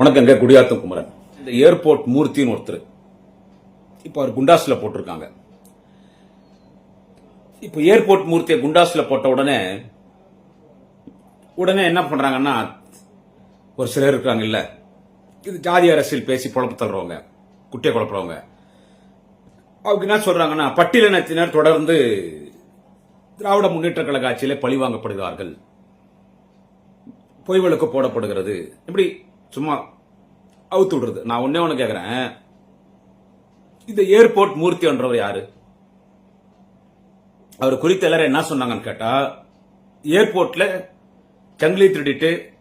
வணக்கங்க குடியாத்தம் குமரன். இந்த ஏர்போர்ட் மூர்த்தின்னு ஒருத்தர். இப்போ அவர் குண்டாஸில் போட்டிருக்காங்க. இப்போ ஏர்போர்ட் மூர்த்தியை குண்டாஸில் போட்ட உடனே உடனே என்ன பண்ணுறாங்கன்னா ஒரு சிலர் இருக்காங்க இல்லை இது ஜாதி அரசியல் பேசி குழப்ப தள்ளுறவங்க குட்டியை குழப்புறவங்க. அவங்க என்ன சொல்றாங்கன்னா பட்டியலினத்தினர் தொடர்ந்து திராவிட முன்னேற்ற கழக ஆட்சியிலே பழிவாங்கப்படுகிறார்கள் பொய் வழக்கு போடப்படுகிறது. இப்படி சும்மா அவுத்து விடுறது. நான் ஒன்னே ஒன்று கேட்குறேன் இந்த ஏர்போர்ட் மூர்த்தின்றவர் யாரு? அவர் குறித்து எல்லாரும் என்ன சொன்னாங்கன்னு கேட்டா ஏர்போர்ட்ல சங்கிலி திருடிட்டு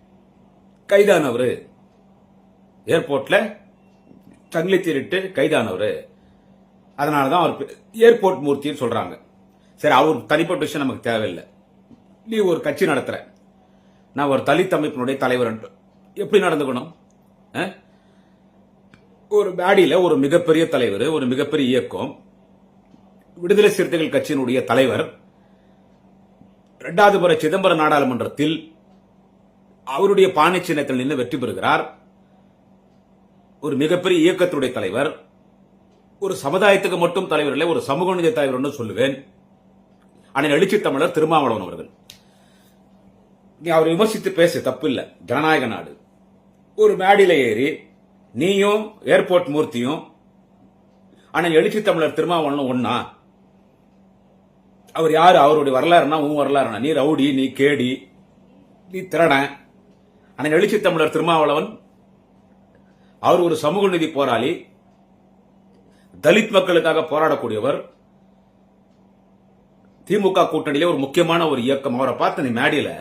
கைதானவர். ஏர்போர்ட்ல சங்கிலி திருட்டு கைதானவர். அதனால தான் அவர் ஏர்போர்ட் மூர்த்தின்னு சொல்றாங்க. சரி அவர் தனிப்பட்ட விஷயம் நமக்கு தேவையில்லை. நீ ஒரு கட்சி நடத்துற. நான் ஒரு தலித் அமைப்பினுடைய தலைவர் எப்படி நடந்துக்கணும்? ஒரு பேடியில் ஒரு மிகப்பெரிய தலைவர் ஒரு மிகப்பெரிய இயக்கம் விடுதலை சிறுத்தைகள் கட்சியினுடைய தலைவர் இரண்டாவது முறை சிதம்பரம் நாடாளுமன்றத்தில் அவருடைய பானை சின்னத்தில் நின்று வெற்றி பெறுகிறார். ஒரு மிகப்பெரிய இயக்கத்துடைய தலைவர் ஒரு சமுதாயத்துக்கு மட்டும் தலைவர் இல்லை ஒரு சமூக நீதி தலைவர் சொல்லுவேன். ஆனால் எழுச்சி தமிழர் திருமாவளவன் அவர்கள். நீ அவரை விமர்சித்து பேச தப்பு இல்லை. ஜனநாயக நாடு. ஒரு மேடையில் ஏறி நீயும் ஏர்போர்ட் மூர்த்தியும் ஆனால் எழுச்சி தமிழர் திருமாவளனும் ஒன்னா அவர் யார்? அவருடைய வரலாறுனா உன் வரலாறுனா. நீ ரவுடி நீ கேடி நீ திறன ஆனால் எழுச்சி தமிழர் திருமாவளவன் அவர் ஒரு சமூக நிதி போராளி தலித் மக்களுக்காக போராடக்கூடியவர். திமுக கூட்டணியில ஒரு முக்கியமான ஒரு இயக்கம். அவரை பார்த்து நீ மேடையில்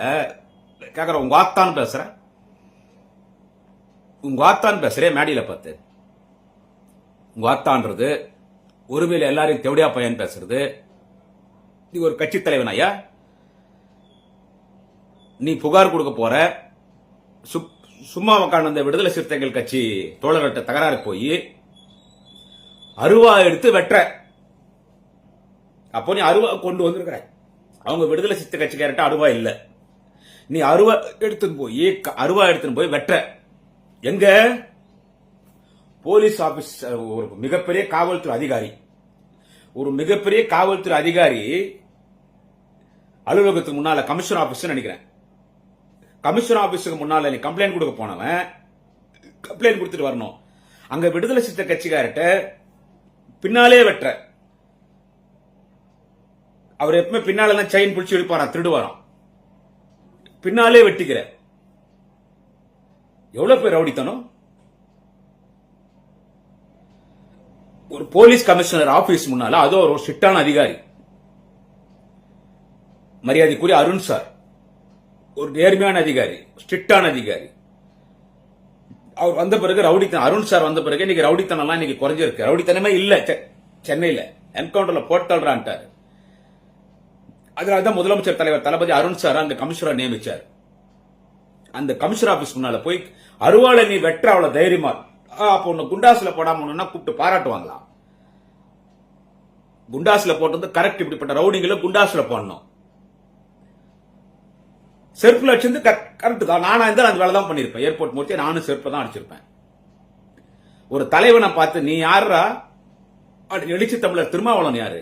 கேட்குற உங்க ஆத்தான் பேசுகிறேன் உங்க ஆத்தான் பேசுறே மேடியில பார்த்து. உங்க ஆத்தான்றது உரிமையில் எல்லாரையும் தெவடியா பையன் பேசுறது. நீ ஒரு கட்சி தலைவன் ஐயா. நீ புகார் கொடுக்க போற. சும்மா உட்கார்ந்து அந்த விடுதலை சிறுத்தைகள் கட்சி தோழர்கிட்ட தகராறு போய் அருவா எடுத்து வெட்டுற. அப்போ நீ அருவா கொண்டு வந்திருக்கிற. அவங்க விடுதலை சித்த கட்சிக்காரட்ட அருவா இல்லை. நீ அருவா எடுத்துன்னு போய் அருவா எடுத்துன்னு போய் வெட்டுற. எங்க? போலீஸ் ஆபீஸ் ஒரு மிகப்பெரிய காவல்துறை அதிகாரி. ஒரு மிகப்பெரிய காவல்துறை அதிகாரி அலுவலகத்துக்கு முன்னால கமிஷனர் ஆபீஸ் நினைக்கிறேன். கமிஷனர் ஆபீஸுக்கு முன்னால நீ கம்ப்ளைண்ட் கொடுக்க போனவன் கம்ப்ளைண்ட் கொடுத்துட்டு வரணும். அங்க விடுதலை சித்த கட்சிக்கார்ட்ட பின்னாலே வெட்டுற. அவர் எப்பவுமே பின்னால செயின் பிடிச்சி இழுப்பாராம் திருடுவாராம். பின்னாலே வெட்டிக்கிற. எவ்வளவு பேர் ரவுடித்தனம்? ஒரு போலீஸ் கமிஷனர் ஆபீஸ் முன்னால அதோ ஒரு ஸ்ட்ரிக்டான அதிகாரி. மரியாதைக்குரிய அருண் சார். ஒரு நேர்மையான அதிகாரி ஸ்ட்ரிக்டான அதிகாரி. அவர் வந்த பிறகு ரவுடித்தன் அருண் சார் வந்த பிறகு இன்னைக்கு ரவுடித்தனம்லாம் இன்னைக்கு குறைஞ்சிருக்கு. ரவுடித்தனமே இல்ல செ- சென்னையில. என்கவுண்டர்ல போட்டாள்றான்ட்டாரு அதனால தான் முதலமைச்சர் தலைவர் தளபதி அருண் சார் அங்க கமிஷனர் நியமிச்சார். அந்த கமிஷனர் ஆபீஸ் முன்னால போய் அருவாளை நீ வெற்ற அவளை தைரியமா அப்போ உன்னை குண்டாசுல போடாம ஒண்ணுன்னா கூப்பிட்டு பாராட்டுவாங்களா? குண்டாசுல போட்டது கரெக்ட் இப்படிப்பட்ட ரவுடிங்களை குண்டாசுல போடணும். செருப்புல வச்சிருந்து கரெக்ட் தான் நானா இருந்தாலும் அந்த வேலை தான் பண்ணிருப்பேன் ஏர்போர்ட் மூர்த்தி நானும் செருப்பு தான் அடிச்சிருப்பேன். ஒரு தலைவனை பார்த்து நீ யாரா அப்படி எழுச்சி தமிழர் திருமாவளவன் யாரு?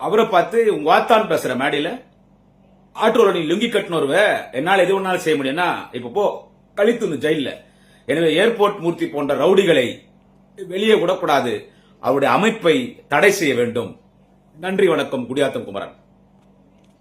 அவரை பார்த்து உங்க வாத்தான் பேசுற மேடையில ஆட்டோல நீ லுங்கி கட்டினோருவ என்னால் எது ஒன்னாலும் செய்ய முடியும்னா இப்போ போ. கழித்து ஜெயில்ல. எனவே ஏர்போர்ட் மூர்த்தி போன்ற ரவுடிகளை வெளியே விடக்கூடாது. அவருடைய அமைப்பை தடை செய்ய வேண்டும். நன்றி வணக்கம். குடியாத்தம் குமரன்.